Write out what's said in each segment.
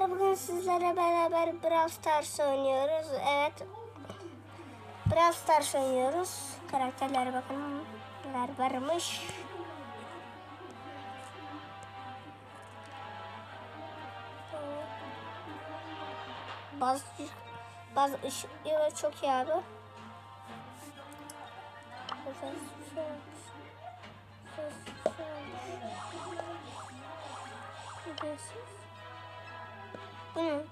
Bugün sizlere beraber Brawl Stars oynuyoruz. Evet. Brawl Stars oynuyoruz. Karakterlere bakın neler varmış. Bazı bazı ışıkları çok iyi abi. Ses- 嗯。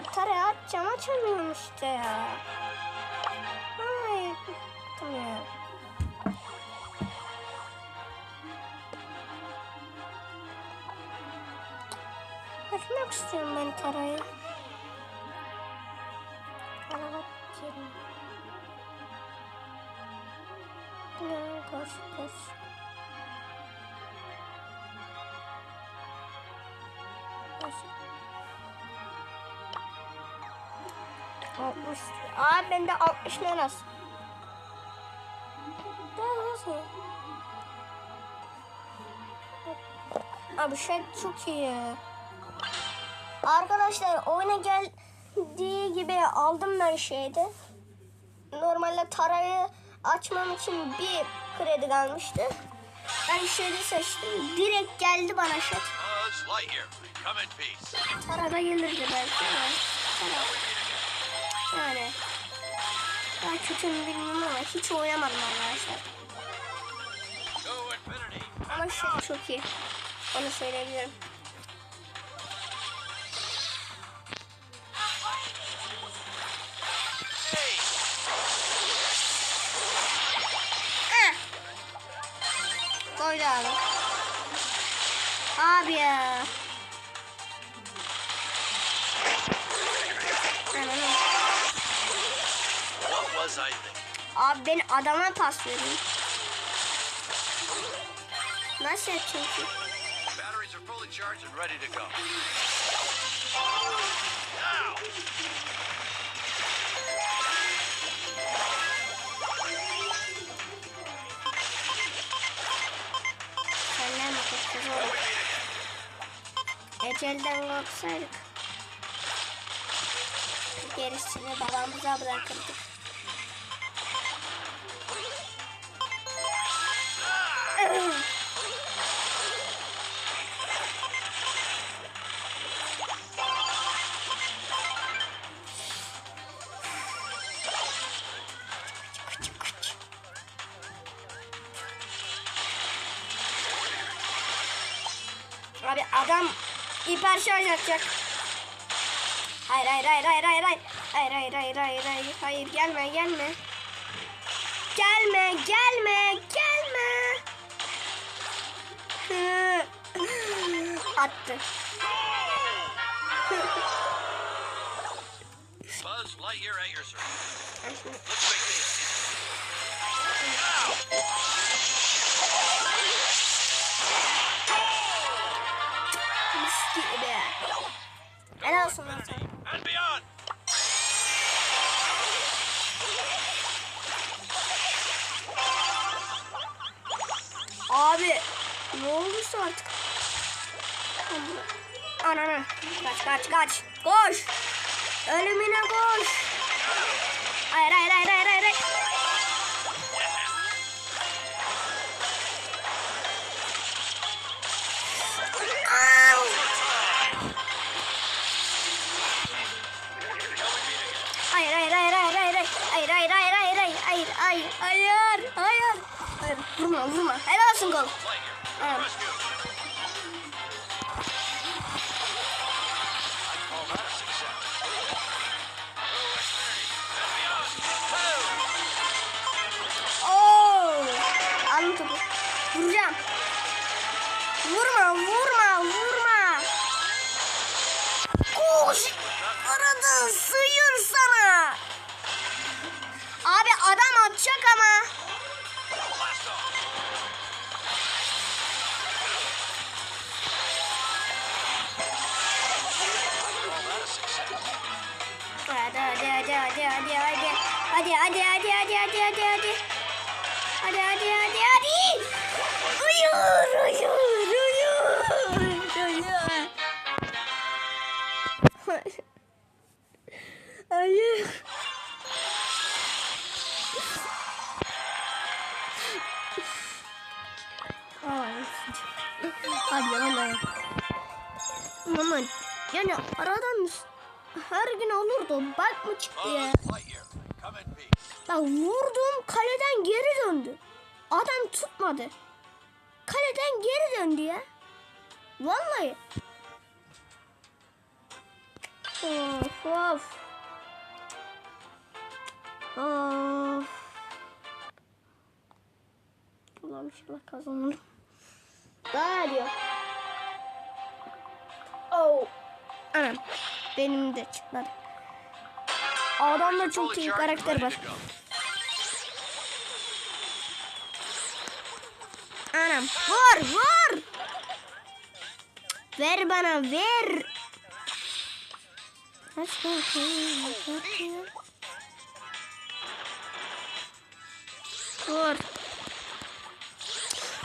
Taraya atacağım açamıyorum işte ya. Ay, bıktım ya. Açmak istiyorum ben tarayı. Araba yerim. Ne koş koş. Koş. 60. Aa bende 60 ne nasıl? Abi şey çok iyi. Arkadaşlar oyuna geldiği gibi aldım ben şeyde. Normalde tarayı açmam için bir kredi kalmıştı. Ben şeyde seçtim. Direkt geldi bana şey. Peace. Tarada gelirdi belki ama. Yani. Ben kötü mü bilmiyorum ama hiç oynamadım arkadaşlar. Ama şey çok iyi. Onu söyleyebilirim. Ah! Koydu abi. Abi ya. azaydı. Abi ben adama pas vereyim. Nasıl yapacağım ki? Batteries are fully charged and ready to go. Ecelden korksaydık. Gerisini babamıza bırakırdık. Adam hiper şarj atacak. Hayır hayır hayır hayır hayır hayır. Hayır hayır hayır hayır hayır hayır gelme gelme. Gelme gelme gelme. Attı. Buzz Lightyear at your service. Let's make this. Helal olsun lan. Abi ne olursa artık. Anana kaç kaç kaç. Koş. Ölümüne koş. Hayır hayır hayır hayır hayır. Hayır vurma vurma. Helal olsun gol. Lightyear, hadi hadi hadi hadi. Hadi hadi hadi hadi hadi hadi hadi. Hadi hadi hadi. Uyur uyur uyur uyur. Hayır. Ay. Hadi hadi. Ama yani aradan her gün olurdu. Bak mı çıktı ya? Ya vurduğum kaleden geri döndü. Adam tutmadı. Kaleden geri döndü ya. Vallahi. Of of. Of. Ulan inşallah kazanırım. Daha diyor. Oh. Anam. Benim de çıkmadı. Adamda çok iyi karakter var. Anam vur vur. Ver bana ver. Kaç. Vur.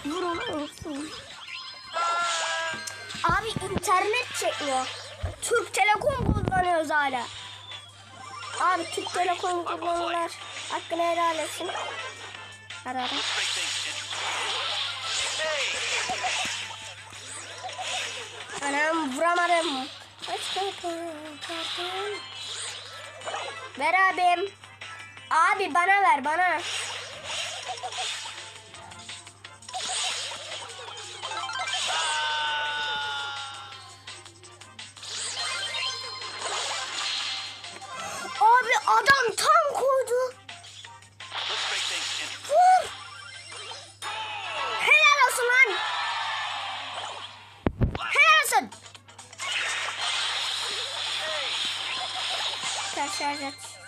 Vur onu. Abi internet çekmiyor. Türk Telekom kullanıyoruz hala. Abi Türk Telekom kullanırlar. Hakkını helal etsin. Ara Anam vuramadım. Kartım. Ver abim. Abi bana ver bana. Adam tam koydu. Vur. Helal olsun lan. Helal olsun. Şarj et.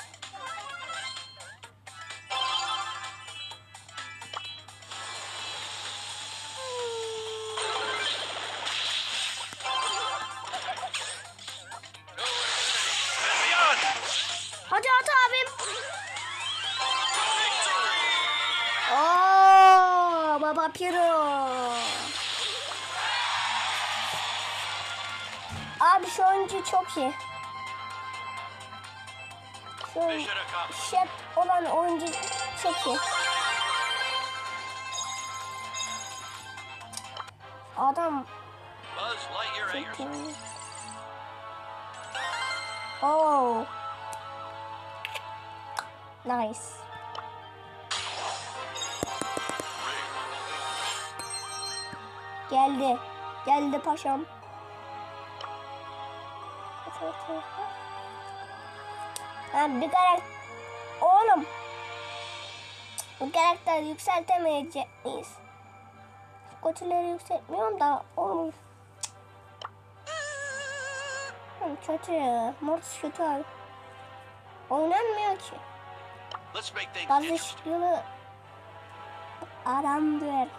Abi şu oyuncu çok iyi. Şu şef olan oyuncu çok iyi. Adam çok iyi. Oh. Nice. Geldi. Geldi paşam. Ha, bir karakter... Oğlum. Bu karakter yükseltemeyecek miyiz? Kötüleri yükseltmiyorum da oğlum. Oğlum kötü ya. Mortis kötü abi. Oynanmıyor ki. Let's make things Bazı şıklı adamdır.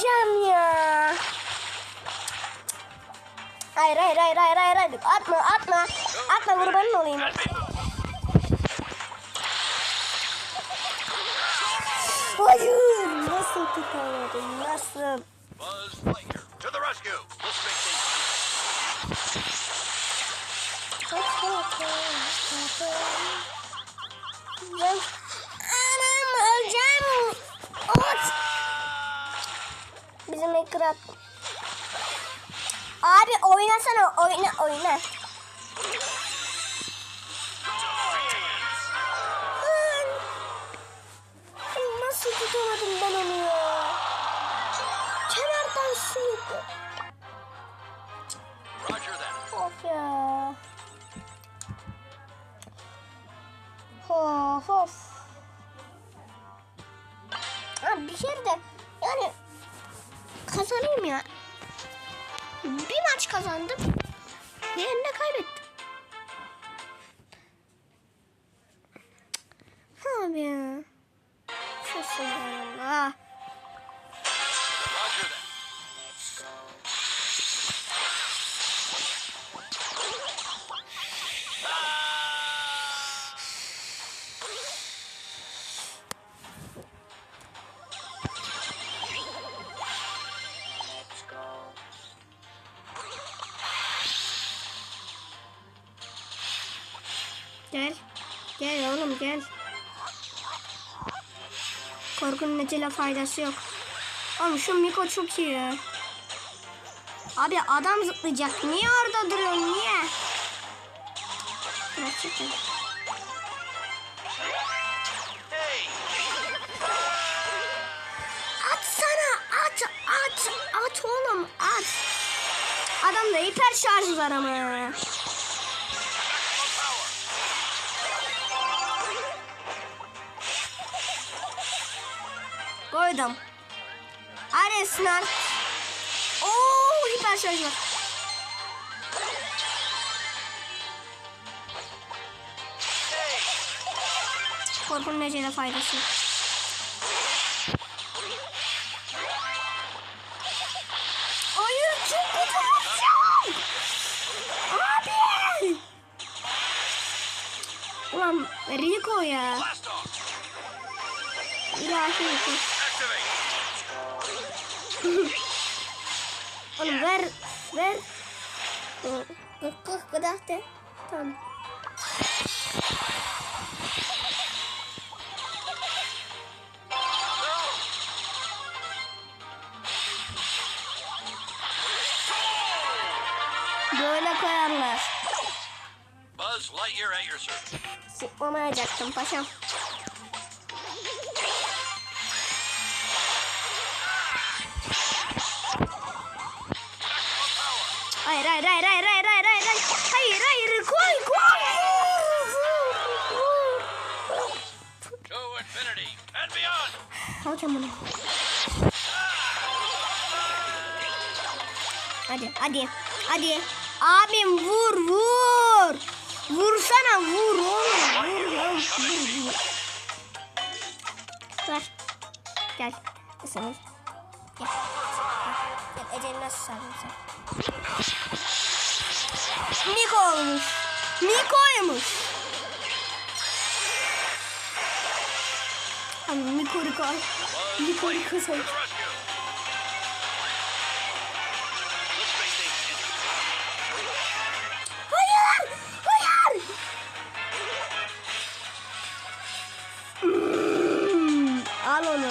Gebereceğim ya. Hayır hayır hayır hayır hayır hayır. Atma atma. Atma kurbanın olayım. And be moved. Hayır. Nasıl tutamadım? Nasıl? Buzz Lightyear, to the rescue. Let's make things interesting. Ben... Anam öleceğim. Ot. Ekran. Abi oynasana oyna oyna. Nasıl tutamadım ben onu ya? Kazandım. Necele faydası yok. Oğlum şu Miko çok iyi. Abi adam zıplayacak. Niye orada duruyorsun? Niye? Bırak çekil. Hey, At sana at at at oğlum at. Adamda hiper şarj var ama. Koydum. Hadi sınav. Oo hiper şarj var. hey. Korkunun necele faydası. yok. Hayır çok kötü vuracağım. Abi. Ulan Rico ya. Blast off. İlahi Rico. Oğlum ver. Ver. Kırk kırk kadar de. Tamam. Böyle koyarlar. Buzz Lightyear at your service. Sıkmamayacaktım paşam. Alacağım bunu. Hadi hadi. Hadi. Abim vur vur. Vursana vur oğlum. Vur ya vur vur. Ver. Gel. Sen gel. Gel gel. Nasıl sardın sen. Miko'ymuş Miko'ymuş Abi The space station is Hayır! Hayır! Hmm, al onu.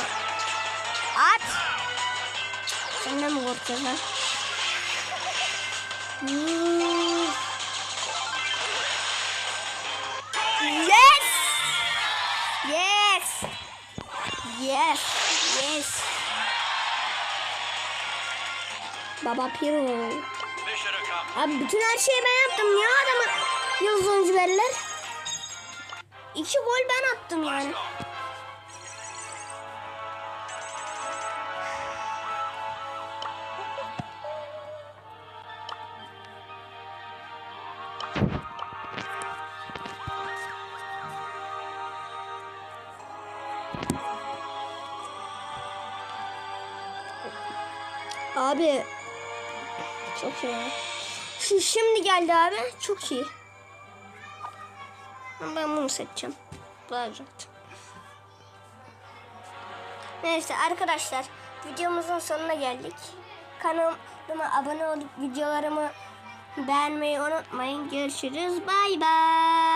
At. Senden mi korkacağız? Baba Piro. Abi bütün her şeyi ben yaptım. Niye adamı yıldız oyuncu verirler? İki gol ben attım yani. Abi çok iyi. Şimdi geldi abi. Çok iyi. Ben bunu seçeceğim. Güzel. Neyse arkadaşlar videomuzun sonuna geldik. Kanalıma abone olup videolarımı beğenmeyi unutmayın. Görüşürüz. Bay bay.